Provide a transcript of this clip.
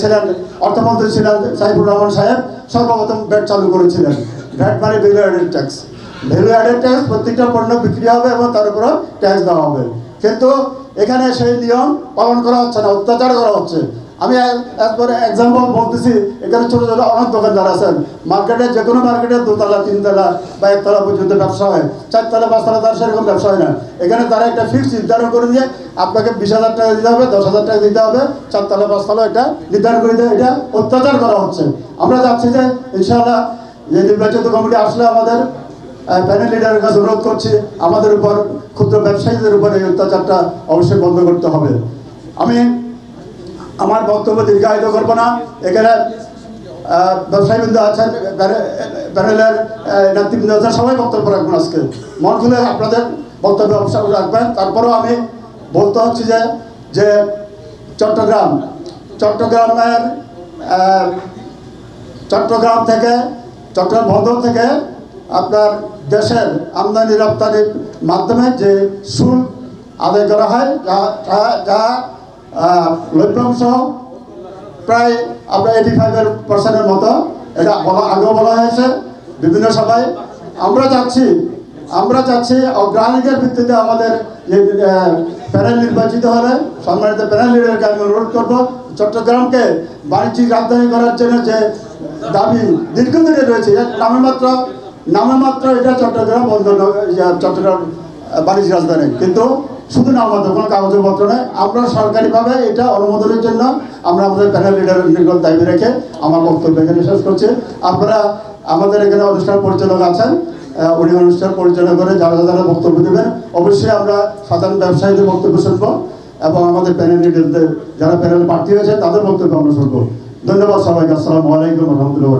ছিলেন অর্থমন্ত্রী ছিলেন সাইফুর রহমান সাহেব, সর্বপ্রথম ভ্যাট চালু করেছিলেন। ভ্যাট মানে value added tax value added tax প্রত্যেকটা পণ্য বিক্রি হবে এবং তার উপরও ট্যাক্স দেওয়া হবে। কিন্তু এখানে সেই নিয়ম পালন করা হচ্ছে না, অত্যাচার করা হচ্ছে। আমি এক- একবারে এক্সাম্পল বলতেছি, এখানে ছোটো ছোটো অনেক দোকানদার আছেন। মার্কেটে যে কোনো মার্কেটে দুতলা, তিনতলা বা একতলা পর্যন্ত ব্যবসা হয়। চারতলা, পাঁচতলা তার সেরকম ব্যবসা হয় না। এখানে তারা একটা ফিক্স নির্ধারণ করে দিয়ে আপনাকে বিশ হাজার টাকা দিতে হবে, দশ হাজার টাকা দিতে হবে। চারতলা, পাঁচতলা এটা নির্ধারণ করে দিয়ে এটা অত্যাচার করা হচ্ছে। আমরা চাচ্ছি যে ইনশাআল্লাহ যে নির্বাচিত কমিটি আসলে আমাদের প্যানেল লিডারের কাছে অনুরোধ করছি, আমাদের উপর ক্ষুদ্র ব্যবসায়ীদের উপর এই অত্যাচারটা অবশ্যই বন্ধ করতে হবে। আমি আমার বক্তব্য দীর্ঘায়িত করব না। এখানে ব্যবসায়ীবৃন্দ আছেন প্যানেলের নেতৃবৃন্দ আছেন, সবাই বক্তব্য রাখবেন আজকে। মন খুলে আপনাদের বক্তব্য রাখবেন। তারপরেও আমি বলতে হচ্ছে যে যে চট্টগ্রাম, চট্টগ্রামের চট্টগ্রাম থেকে, চট্টগ্রাম বন্দর থেকে আপনার দেশের আমদানি রপ্তানির মাধ্যমে যে শুল্ক আদায় করা হয় যা যা- আহ, লভ্যাংশ প্রায় আমরা এইটি ফাইভের পার্সেন্টের মতো। এটা বলা আগেও বলা হয়েছে বিভিন্ন সভায়। আমরা চাচ্ছি আমরা চাচ্ছি অগ্রাধিকার ভিত্তিতে আমাদের প্যানেল নির্বাচিত হলে সম্মানিত প্যানেল লিডারকে আমি অনুরোধ করব চট্টগ্রামকে বাণিজ্যিক রাজধানী করার জন্য যে দাবি দীর্ঘদিনে রয়েছে নামে মাত্র নামে মাত্র এটা চট্টগ্রাম ইয়া, চট্টগ্রাম আহ, বাণিজ্য রাজধানী। কিন্তু শুধু নাম মাত্র, কোনো কাগজপত্র নেই আমরা সরকারিভাবে এটা অনুমোদনের জন্য আমরা আমাদের প্যানেল লিডারের নিকট দাবি রেখে আমার বক্তব্য এখানে শেষ করছি। আপনারা, আমাদের এখানে অনুষ্ঠান পরিচালক আছেন উনি অনুষ্ঠান পরিচালনা করে যারা যারা বক্তব্য দেবেন, অবশ্যই আমরা সাধারণ ব্যবসায়ীদের বক্তব্য শুনব এবং আমাদের প্যানেল লিডারদের যারা প্যানেল প্রার্থী হয়েছে, তাদের বক্তব্য আমরা শুনব। ধন্যবাদ সবাইকে। আসসালামু আলাইকুম রহমতুল্লাহ